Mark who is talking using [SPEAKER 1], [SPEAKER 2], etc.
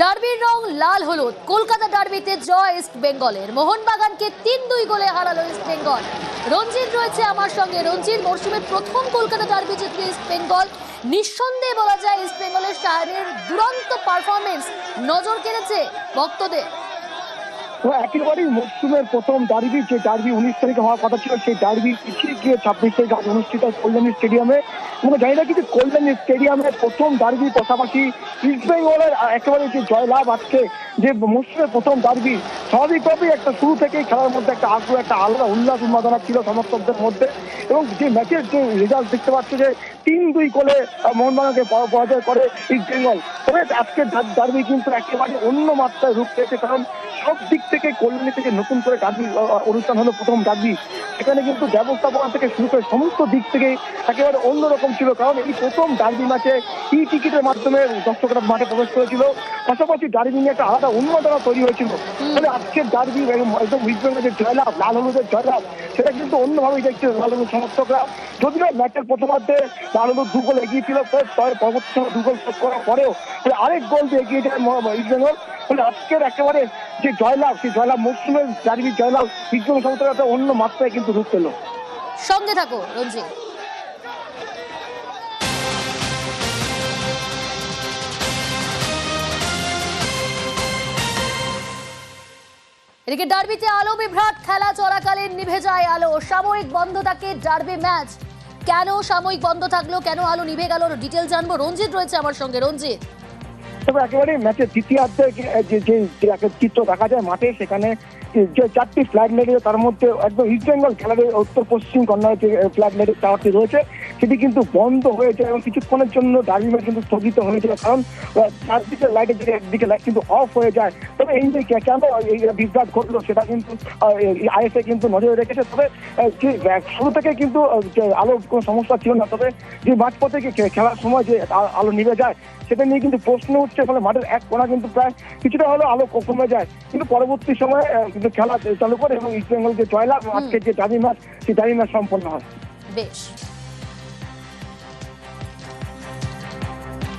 [SPEAKER 1] ডার্বির রং লাল হলুদ। কলকাতা ডার্বিতে জয় ইস্ট বেঙ্গলের। মোহনবাগানকে তিন দুই গোলে হারালো ইস্ট বেঙ্গল। রঞ্জিত রয়েছে আমার সঙ্গে। রঞ্জিত মরশুমের প্রথম কলকাতা ডার্বি জিতল ইস্ট বেঙ্গল। নিঃসন্দেহে বলা যায়, ইস্ট বেঙ্গলের শাহরের দুরন্ত পারফরমেন্স নজর কেড়েছে ভক্তদের।
[SPEAKER 2] একেবারেই মরশুমের প্রথম ডার্বি যে ডার্বি উনিশ তারিখে হওয়ার কথা ছিল, সেই ডার্বি পিছিয়ে গিয়ে ছাব্বিশ তারিখ আজ অনুষ্ঠিত কল্যাণী স্টেডিয়ামে। আমরা জানি না কিন্তু কল্যাণী স্টেডিয়ামে প্রথম ডার্বির পাশাপাশি ইস্ট বেঙ্গলের একেবারে যে জয়লাভ আজকে, যে মরশুমের প্রথম ডার্বি স্বাভাবিকভাবেই একটা শুরু থেকেই খেলার মধ্যে একটা আগ্রহ, একটা আলাদা উল্লাস উন্মাদনা ছিল সমর্থকদের মধ্যে। এবং যে ম্যাচের যে রেজাল্ট দেখতে পাচ্ছে যে তিন দুই কোলে মোহনবাগানকে পরাজয় করে ইস্ট বেঙ্গল। তবে আজকে ডার্বি কিন্তু একেবারে অন্য মাত্রায় রূপ পেয়েছে কারণ সব দিক থেকে কল্যাণী থেকে নতুন করে ডার্বি অনুষ্ঠান হলো প্রথম ডার্বি। এখানে কিন্তু ব্যবস্থাপনা থেকে শুরু করে সমস্ত দিক থেকে একেবারে অন্যরকম ছিল, কারণ এই প্রথম ডার্বি ম্যাচে ই টিকিটের মাধ্যমে দর্শকরা মাঠে প্রবেশ করেছিল। পাশাপাশি ডার্বি নিয়ে একটা আলাদা উন্মাদনা তৈরি হয়েছিল। ফলে আজকের ডার্বি একদম ইস্ট বেঙ্গলের যে জয়লাভ, লাল হলুদের জয়লাভ, সেটা কিন্তু অন্যভাবেই দেখছে লাল হলুদ সমর্থকরা। যদিও ম্যাচের প্রথমার্ধে লাল হলুদ দু গোল এগিয়ে ছিল তো তবে পরবর্তী সময় দু গোল শোধ করার পরেও ফলে আরেক গোল দিয়ে এগিয়ে যায় ম- ইস্ট বেঙ্গল ফলে আজকের একেবারে যে জয়লাভ, সেই জয়লাভ মৌসুমের ডার্বির জয়লাভ ইস্ট বেঙ্গল সমর্থকরা অন্য মাত্রায় কিন্তু পেল
[SPEAKER 1] সঙ্গে থাকো, রঞ্জিত। এদিকে ডার্বিতে আলো বিভ্রাট, খেলা চলাকালীন নিভে যায় আলো। সাময়িক বন্ধ থাকে ডার্বি ম্যাচ। কেন সাময়িক বন্ধ থাকল? কেন আলো নিভে গেল? ডিটেল জানব। রঞ্জিত রয়েছে আমার সঙ্গে। রঞ্জিত।
[SPEAKER 2] তবে একেবারে ম্যাচের দ্বিতীয়ার্ধে যে- যে একটা চিত্র দেখা যায় মাঠে, সেখানে যে চারটি ফ্ল্যাগ নেড়ে তার মধ্যে একদম ইস্ট বেঙ্গল খেলার উত্তর পশ্চিম কর্নারে যে ফ্ল্যাগ নেড়ে টাওয়ারটি রয়েছে সেটি কিন্তু বন্ধ হয়েছে এবং কিছুক্ষণের জন্য ডার্বি ম্যাচ কিন্তু স্থগিত হয়েছিল কারণ চারদিকে লাইটের যদি একদিকে লাইট কিন্তু অফ হয়ে যায়। তবে এই যে কেন এই বিভ্রাট ঘটলো সেটা কিন্তু আইএসএ কিন্তু নজরে রেখেছে। তবে শুরু থেকে কিন্তু আলো কোনো সমস্যা ছিল না। তবে যে খে- খেলার সময় যে আলো নিভে যায়, সেটা নিয়ে কিন্তু প্রশ্ন উঠছে। ফলে মাঠের এক কোণা কিন্তু প্রায় কিছুটা হলেও আলো কমে যায়। কিন্তু পরবর্তী সময়ে কিন্তু খেলা চালু করে এবং ইস্ট বেঙ্গল যে জয়লাভ আজকে যে ডাবি ম্যাচ সেই ডাবি ম্যাচ সম্পন্ন হয়।
[SPEAKER 1] বেশ।